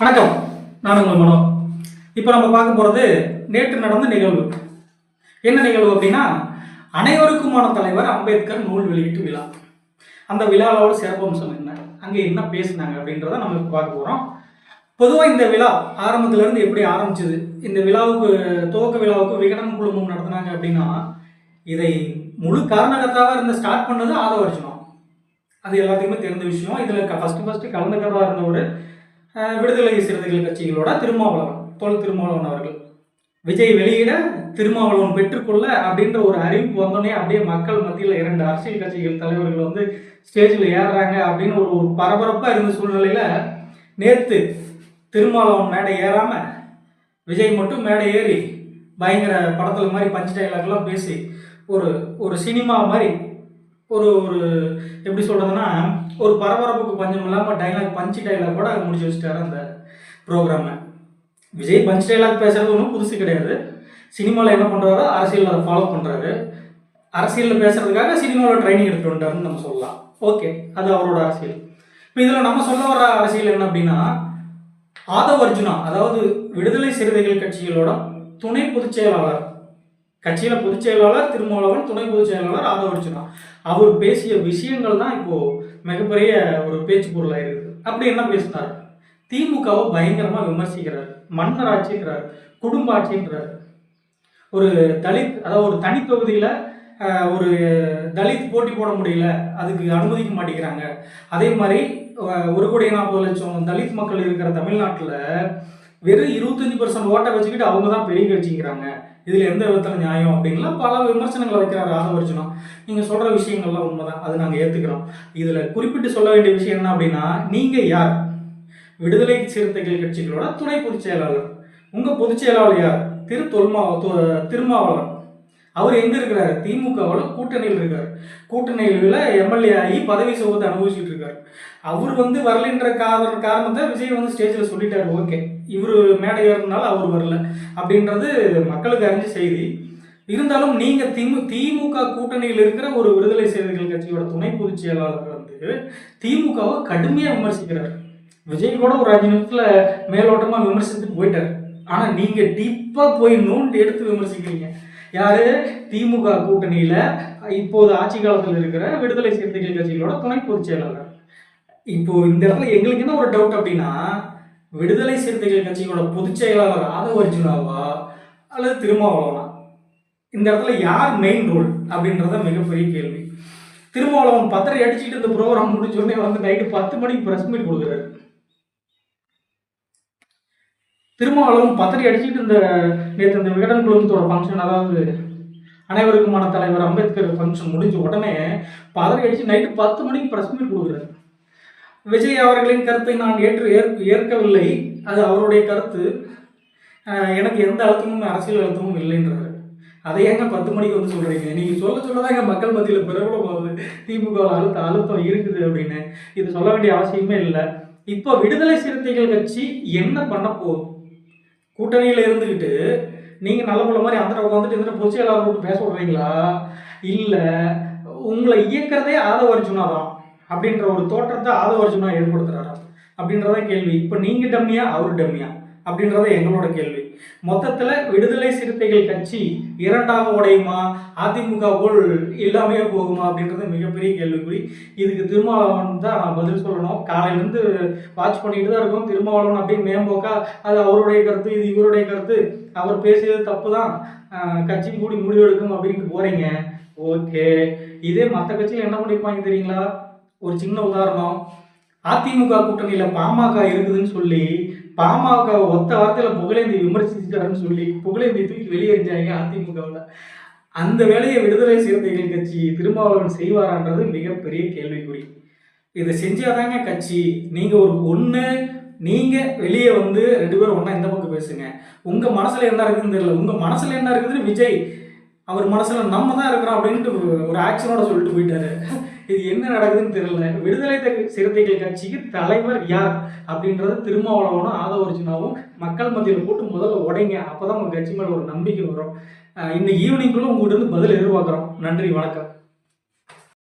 வணக்கம். நான் உங்கள் மனோ. இப்போ நம்ம பார்க்க போகிறது நேற்று நடந்த நிகழ்வு. என்ன நிகழ்வு அப்படின்னா அனைவருக்குமான தலைவர் அம்பேத்கர் நூல் வெளியீட்டு விழா. அந்த விழாவோட சிறப்பம்சம் என்ன? அங்கே என்ன பேசினாங்க அப்படின்றத நம்ம இப்போ பார்க்க போகிறோம் பொதுவாக இந்த விழா ஆரம்பத்துலேருந்து எப்படி ஆரம்பிச்சது? இந்த விழாவுக்கு துவக்க விழாவுக்கு விகடன் குழுமம் நடத்தினாங்க அப்படின்னா இதை முழு காரணகர்த்தாவாக இருந்த ஸ்டார்ட் பண்ணது ஆதவர்ஜனம் அது எல்லாத்துக்குமே தெரிந்த விஷயம். இதில் ஃபஸ்ட்டு ஃபஸ்ட்டு கலந்துக்கிறதா இருந்தவர் விடுதலை சிறுத்தைகள் கட்சிகளோட திருமாவளவன் தொல் திருமாவளவன் அவர்கள். விஜய் வெளியிட திருமாவளவன் பெற்றுக்கொள்ள அப்படின்ற ஒரு அறிவிப்பு வந்தோடனே அப்படியே மக்கள் மத்தியில் இரண்டு அரசியல் கட்சிகள் தலைவர்கள் வந்து ஸ்டேஜில் ஏறுறாங்க அப்படின்னு ஒரு ஒரு பரபரப்பாக இருந்த சூழ்நிலையில் நேற்று திருமாவளவன் மேடை ஏறாமல் விஜய் மட்டும் மேடை ஏறி பயங்கர படத்தில் மாதிரி பஞ்ச டைலாக்லாம் பேசி ஒரு ஒரு சினிமா மாதிரி ஒரு ஒரு எப்படி சொல்கிறதுனா ஒரு பரபரப்புக்கு பஞ்சம் இல்லாமல் டைலாக் பஞ்சு டைலாக் கூட முடிச்சு வச்சுட்டாரு அந்த ப்ரோக்ராமை விஜய் பஞ்ச் டைலாக் பேசுறது ஒன்றும் புதுசு கிடையாது. சினிமாவில் என்ன பண்ணுறாரோ அரசியலில் அதை ஃபாலோ பண்ணுறாரு அரசியலில் பேசுறதுக்காக சினிமாவில் ட்ரைனிங் எடுத்துகிட்டு வந்துட்டாருன்னு நம்ம சொல்லலாம். ஓகே அது அவரோட அரசியல். இப்போ இதில் நம்ம சொல்ல வர அரசியல் என்ன அப்படின்னா ஆதவ் அர்ஜுனா அதாவது விடுதலை சிறுத்தைகள் கட்சிகளோட துணை பொதுச் செயலாளர். கட்சியில் பொதுச் செயலாளர் திருமாவளவன் துணை பொதுச் செயலாளர் ஆதவ் அவர் பேசிய விஷயங்கள் தான் இப்போ மிகப்பெரிய ஒரு பேச்சு பொருளாக இருக்குது அப்படி என்ன பேசினார்? திமுகவை பயங்கரமாக விமர்சிக்கிறார். மன்னர் ஆட்சிங்கிறார். குடும்ப ஆட்சிங்கிறார். ஒரு தலித் அதாவது ஒரு தனித்தொகுதியில் ஒரு தலித் போட்டி போட முடியல. அதுக்கு அனுமதிக்க மாட்டேங்கிறாங்க. அதே மாதிரி ஒரு கோடி நாற்பது லட்சம் தலித் மக்கள் இருக்கிற தமிழ்நாட்டில் வெறும் இருபத்தஞ்சி பர்சன்ட் ஓட்டை வச்சுக்கிட்டு அவங்க தான் பெரிய கட்சிங்கிறாங்க இதில் எந்த விதத்தில் நியாயம் அப்படின்லாம் பல விமர்சனங்களை வைக்கிறார் ஆதவர்ஜுனா நீங்கள் சொல்கிற விஷயங்கள்லாம் உண்மைதான். அதை நாங்கள் ஏற்றுக்கிறோம் இதில் குறிப்பிட்டு சொல்ல வேண்டிய விஷயம் என்ன அப்படின்னா நீங்கள் யார்? விடுதலை சிறுத்தைகள் கட்சிகளோட துணை பொதுச் செயலாளர். உங்கள் பொதுச் செயலாளர் யார்? திரு தொல்மா தொ- திருமாவளவன். அவர் எங்கே இருக்கிறாரு? திமுகவோட கூட்டணியில் இருக்கார். கூட்டணியில் எம்எல்ஏ ஆகி பதவி சுகத்தை அனுபவிச்சுட்டு இருக்கார். அவர் வந்து வரலைன்ற காரண காரணத்தை விஜய் வந்து ஸ்டேஜில் சொல்லிட்டாரு ஓகே இவர் மேடை ஏறினால அவர் வரல. அப்படின்றது மக்களுக்கு அறிஞ்ச செய்தி. இருந்தாலும் நீங்கள் திமு திமுக கூட்டணியில் இருக்கிற ஒரு விடுதலை செய்திகள் கட்சியோட துணை பொதுச் செயலாளர் வந்து திமுகவை கடுமையாக விமர்சிக்கிறார். விஜய் கூட ஒரு அஞ்சு நிமிஷத்தில் மேலோட்டமாக விமர்சித்துட்டு போயிட்டார். ஆனால் நீங்கள் டீப்பாக போய் நோண்டு எடுத்து விமர்சிக்கிறீங்க. யாரு? திமுக கூட்டணியில் இப்போது ஆட்சி காலத்தில் இருக்கிற விடுதலை சிறுத்தைகள் கட்சிகளோட துணை பொதுச் செயலாளர். இப்போ இந்த இடத்துல எங்களுக்கு என்ன ஒரு டவுட் அப்படின்னா விடுதலை சிறுத்தைகள் கட்சியோட பொதுச் செயலாளர் ஆதவ அர்ஜுனாவா அல்லது திருமாவளவனா? இந்த இடத்துல யார் மெயின் ரோல் அப்படின்றத மிகப்பெரிய கேள்வி. திருமாவளவன் பத்திரை அடிச்சுட்டு இந்த ப்ரோக்ராம் முடிஞ்சோடனே வந்து நைட்டு பத்து மணிக்கு ப்ரெஸ் மீட் கொடுக்குறாரு. திருமாவளவன் பத்திரி அடிச்சுட்டு இந்த நேற்று இந்த விகடன் குழுமத்தோட ஃபங்க்ஷன் அதாவது அனைவருக்குமான தலைவர் அம்பேத்கர் ஃபங்க்ஷன் முடிஞ்ச உடனே பதறி அடித்து நைட்டு பத்து மணிக்கு ப்ரெஸ் மீட் கொடுக்குறாரு. விஜய் அவர்களின் கருத்தை நான் ஏற்று ஏற்க ஏற்கவில்லை. அது அவருடைய கருத்து. எனக்கு எந்த அழுத்தமும் அரசியல் அழுத்தமும் இல்லைன்றாரு. அதை ஏங்க பத்து மணிக்கு வந்து சொல்கிறீங்க நீங்கள் சொல்ல சொல்ல எங்கள் மக்கள் மத்தியில் பிரபலமாகுது திமுக அழுத்த அழுத்தம் இருக்குது அப்படின்னு. இது சொல்ல வேண்டிய அவசியமே இல்லை. இப்போ விடுதலை சிறுத்தைகள் கட்சி என்ன பண்ண போகுது? கூட்டணியில் இருந்துக்கிட்டு நீங்கள் நல்ல பிள்ளை மாதிரி அந்த உட்காந்துட்டு இருந்துட்டு பொதுச் செயலாளர் விட்டு பேச விடுறீங்களா? இல்லை உங்களை இயக்கிறதே ஆதவ அர்ஜுனா தான் அப்படின்ற ஒரு தோற்றத்தை ஆதவ அர்ஜுனா ஏற்படுத்துறாரா? அப்படின்றத கேள்வி. இப்போ நீங்கள் டம்மியா அவர் டம்மியா? அப்படின்றது எங்களோட கேள்வி. மொத்தத்தில் விடுதலை சிறுத்தைகள் கட்சி இரண்டாக உடையுமா அதிமுக போல் இல்லாமையே போகுமா அப்படின்றது மிகப்பெரிய கேள்விக்குறி. இதுக்கு திருமாவளவன் தான் நான் பதில் சொல்லணும். காலையிலேருந்து வாட்ச் பண்ணிட்டு தான் இருக்கோம். திருமாவளவன் அப்படியே மேம்போக்கா அது அவருடைய கருத்து இது இவருடைய கருத்து. அவர் பேசியது தப்பு தான் கட்சி கூடி முடிவெடுக்கும் அப்படின்ட்டு போகிறீங்க ஓகே. இதே மற்ற கட்சியில் என்ன பண்ணியிருப்பாங்க தெரியுங்களா? ஒரு சின்ன உதாரணம். அதிமுக கூட்டணியில் பாமக இருக்குதுன்னு சொல்லி பாமக ஒத்த வார்த்தையில் புகழேந்தி விமர்சிச்சிட்டாருன்னு சொல்லி புகழேந்தி தூக்கி வெளியேறிஞ்சாங்க அதிமுகவில். அந்த வேலையை விடுதலை சிறுத்தைகள் கட்சி திருமாவளவன் செய்வாரான்றது மிகப்பெரிய கேள்விக்குறி. இதை செஞ்சாதாங்க கட்சி. நீங்கள் ஒரு ஒன்று நீங்கள் வெளியே வந்து ரெண்டு பேரும் ஒன்றா இந்த பக்கம் பேசுங்க. உங்கள் மனசில் என்ன இருக்குதுன்னு தெரியல. உங்கள் மனசில் என்ன இருக்குதுன்னு விஜய் அவர் மனசில் நம்ம தான் இருக்கிறோம் அப்படின்ட்டு ஒரு ஆக்ஷனோட சொல்லிட்டு போயிட்டாரு. இது என்ன நடக்குதுன்னு தெரியல. விடுதலை சிறுத்தைகள் கட்சிக்கு தலைவர் யார் அப்படின்றத திருமாவளவனும் ஆதவர்ஜுனாவும் மக்கள் மத்தியில் போட்டு முதல்ல உடைங்க. அப்போ தான் உங்கள் கட்சி மேலே ஒரு நம்பிக்கை வரும். இந்த இன்னைக்கு ஈவினிங்குள்ளே உங்கள்கிட்ட இருந்து பதில் எதிர்பார்க்குறோம். நன்றி வணக்கம்.